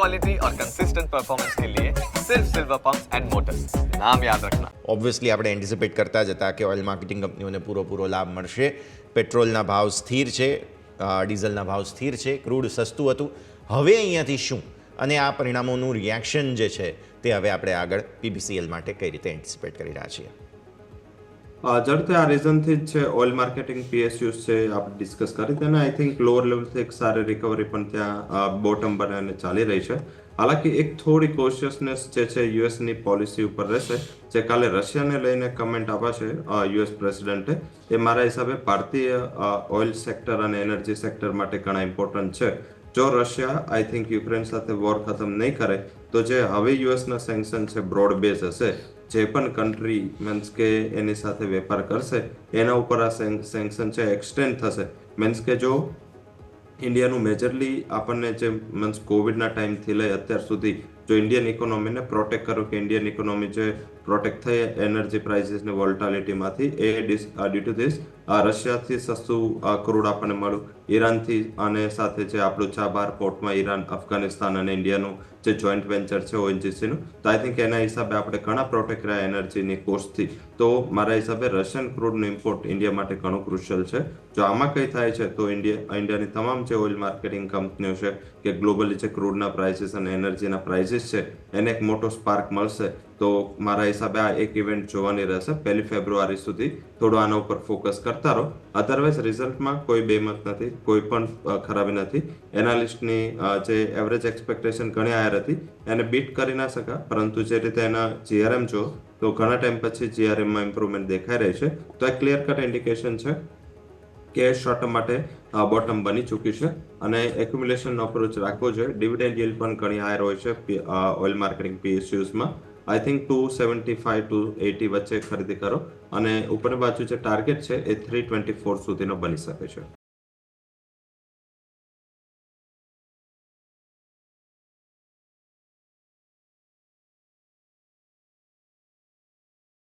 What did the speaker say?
Quality और consistent performance के लिए सिर्फ सिल्वर पंप्स एंड मोटर्स नाम याद रखना ઓબ્વિયસલી આપણે એન્ટિસિપેટ કરતા જ હતા કે ઓઇલ માર્કેટિંગ કંપનીઓને પૂરો પૂરો લાભ મળશે પેટ્રોલના ભાવ સ્થિર છે અ, ડીઝલના ભાવ સ્થિર છે ક્રૂડ સસ્તું હતું હવે અહીંયાથી શું અને આ પરિણામોનું રિએક્શન જે છે તે હવે આપણે આગળ પીબીસીએલ માટે કઈ રીતે એન્ટિસિપેટ કરી રહ્યા છીએ અ, જડતે આ રીઝનથી જ છે ઓઇલ માર્કેટિંગ પીએસયુસ છે, આપણે ડિસ્કસ કરી તેને આઈ થિંક લોઅર લેવલથી એક સારી રિકવરી પણ ત્યાં બોટમ બનાવીને ચાલી રહી છે. હાલાકી એક થોડી કોશિયસનેસ જે છે યુએસની પોલિસી ઉપર રહેશે. જે કાલે રશિયાને લઈને કમેન્ટ આપ્યા છે યુએસ પ્રેસિડેન્ટે એ મારા હિસાબે ભારતીય ઓઇલ સેક્ટર અને એનર્જી સેક્ટર માટે ઘણા ઇમ્પોર્ટન્ટ છે. જો રશિયા આઈ થિંક યુક્રેન સાથે વોર ખતમ નહીં કરે, તો જે હવે યુએસના સેન્કશન છે બ્રોડ બેઝ હશે, જે પણ કન્ટ્રી મીન્સ કે એની સાથે વેપાર કરશે, એના ઉપર આ સેન્કશન છે એક્સટેન્ડ થશે. મીન્સ કે જો ઇન્ડિયાનું મેજરલી આપણને જે મીન્સ કોવિડના ટાઈમથી લઈ અત્યાર સુધી જો ઇન્ડિયન ઇકોનોમીને પ્રોટેક્ટ કરો કે ઇન્ડિયન ઇકોનોમી જે પ્રોટેક્ટ થઈ એનર્જી પ્રાઇસીસની વોલ્ટાલિટીમાંથી એ ડિસ ડ્યુ ટુ ધીસ રશિયાથી સસ્તું ક્રૂડ આપણને મળ્યું. ઈરાનથી અને સાથે જે આપણું ચાબાર પોર્ટમાં ઈરાન, અફઘાનિસ્તાન અને ઇન્ડિયાનું જે જોઈન્ટ વેન્ચર છે ઓએનજીસીનું તો આઈ થિંક એના હિસાબે આપણે ઘણા પ્રોટેક્ટ રહ્યા એનર્જીની કોસ્ટથી તો મારા હિસાબે રશિયન ક્રૂડનું ઇમ્પોર્ટ ઇન્ડિયા માટે ઘણું ક્રુશિયલ છે. જો આમાં કંઈ થાય છે, તો ઇન્ડિયા ઇન્ડિયાની તમામ જે ઓઇલ માર્કેટિંગ કંપનીઓ છે કે ગ્લોબલી જે ક્રૂડના પ્રાઇસીસ અને એનર્જીના પ્રાઇસીસ છે, એને એક મોટો સ્પાર્ક મળશે, તો મારા હિસાબે આ એક ઇવેન્ટ જોવાની રહેશે. પહેલી ફેબ્રુઆરી સુધી થોડો આના ઉપર ફોકસ કરતા રહો. અધરવાઇઝ રિઝલ્ટમાં કોઈ બેમત નથી, કોઈ પણ ખરાબી નથી. એનાલિસ્ટની જે એવરેજ એક્સપેક્ટેશન ઘણી હાયર હતી, એને બીટ કરી ના શકા. પરંતુ જે રીતે એના જીઆરએમ જો તો ઘણા ટાઈમ પછી જીઆરએમમાં ઇમ્પ્રુવમેન્ટ દેખાઈ રહી છે. તો આ ક્લિયર કટ ઇન્ડિકેશન છે. કે શોર્ટ ટર્મ માટે બોટમ બની ચૂકી છે. અને એક્યુમ્યુલેશન અપ્રોચ રાખવો જોઈએ. ડિવિડન્ડ યીલ્ડ પણ ઘણી હાયર હોય છે oil marketing પીએસયુઝમાં I think two seventy five to eighty વચ્ચે ખરીદી કરો. અને ઉપરની બાજુ જે ટાર્ગેટ છે, એ થ્રી ટ્વેન્ટી ફોર સુધીનો બની શકે છે.